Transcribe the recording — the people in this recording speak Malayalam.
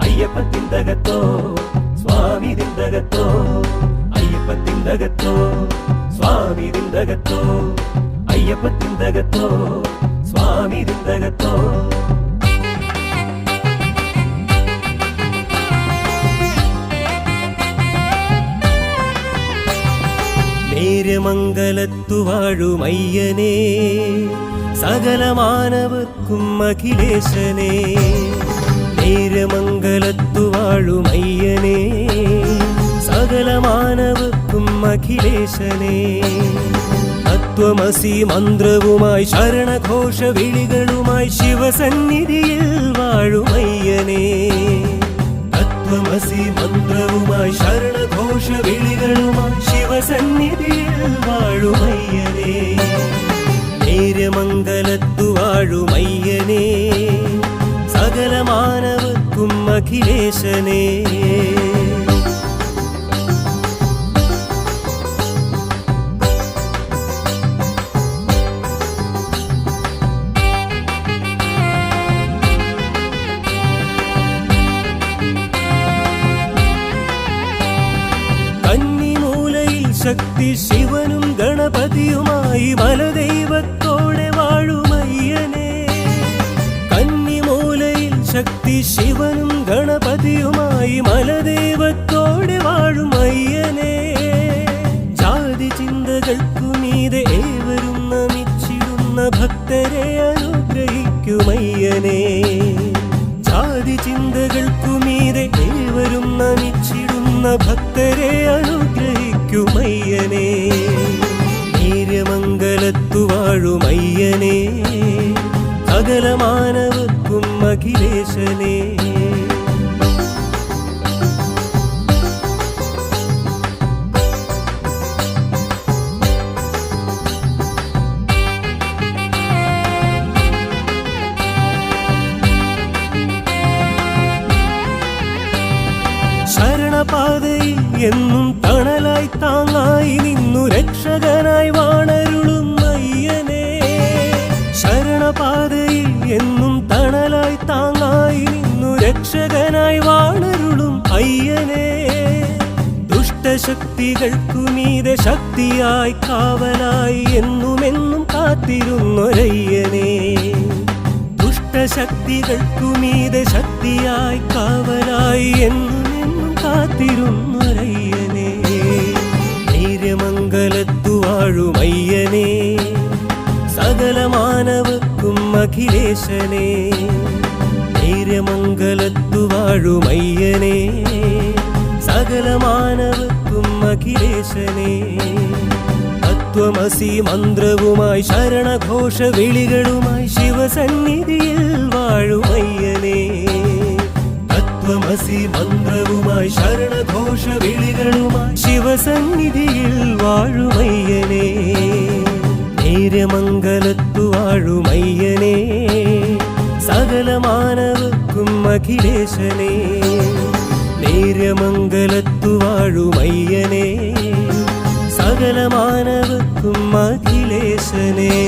അയ്യപ്പ തിന്തകത്തോ? സ്വാമി തിന്തകത്തോ? അയ്യപ്പ തിന്തകത്തോ? സ്വാമി തിന്തകത്തോ? അയ്യപ്പ തിന്തകത്തോ? സ്വാമി തിന്തകത്തോ? നേരമംഗലത്തു വാഴുമയ്യനേ സകലമാനവർക്കും അഖിലേശനേ. നേരമംഗലത്തു വാഴുമയ്യനേ സകലമാനവർക്കും അഖിലേശനേ. തത്വമസി മന്ത്രവുമായി ശരണഘോഷ വിളികളുമായി ശിവസന്നിധിയിൽ വാഴുമയ്യനേ. കന്നിമൂലയിൽ ശക്തി ശിവനും ഗണപതിയുമായി മലദൈവത്തോടെ അനുഗ്രഹിക്കുമയ്യനേ ജാതി ചിന്തകൾക്കു മീതെ ഏവരും നമിച്ചിടുന്ന ഭക്തരെ അനുഗ്രഹിക്കുമയ്യനേ. നീരമംഗലത്തു വാഴുമയ്യനേ സകല മാനവർക്കും അഖിലേശനേ. ശരണപാതയിൽ എന്നും തണലായി താങ്ങായി നിന്നു രക്ഷകനായി വാണരുളും അയ്യനേ. ശരണപാതയിൽ എന്നും തണലായി താങ്ങായി നിന്നു രക്ഷകനായി വാണരുളും അയ്യനേ. ദുഷ്ടശക്തികൾക്കു മീതെ ശക്തിയായി കാവലായി എന്നുമെന്നും കാത്തിരുന്നൊരയ്യനേ. ദുഷ്ടശക്തികൾക്കു മീതെ ശക്തിയായി കാവലായി എന്നും എന്നും കാത്തിരുന്നൊരയ്യനേ ധൈര്യമംഗലത്തു സകല മാനവക്കും അഖിലേശനേ. ധൈര്യമംഗലത്തു വാഴുമയ്യനേ. സകല മാനവക്കും അഖിലേശനേ. തത്വമസി മന്ത്രവുമായി ശരണഘോഷ വിളികളുമായി ശിവസന്നിധിയിൽ ശിവസന്നിധിയിൽ വാഴുമയ്യനേ. നേര്യമംഗലത്തു വാഴുമയ്യനേ. സകല മാനവർക്കും അഖിലേശനേ. നേര്യമംഗലത്തു വാഴുമയ്യനേ. സകല മാനവർക്കും അഖിലേശനേ.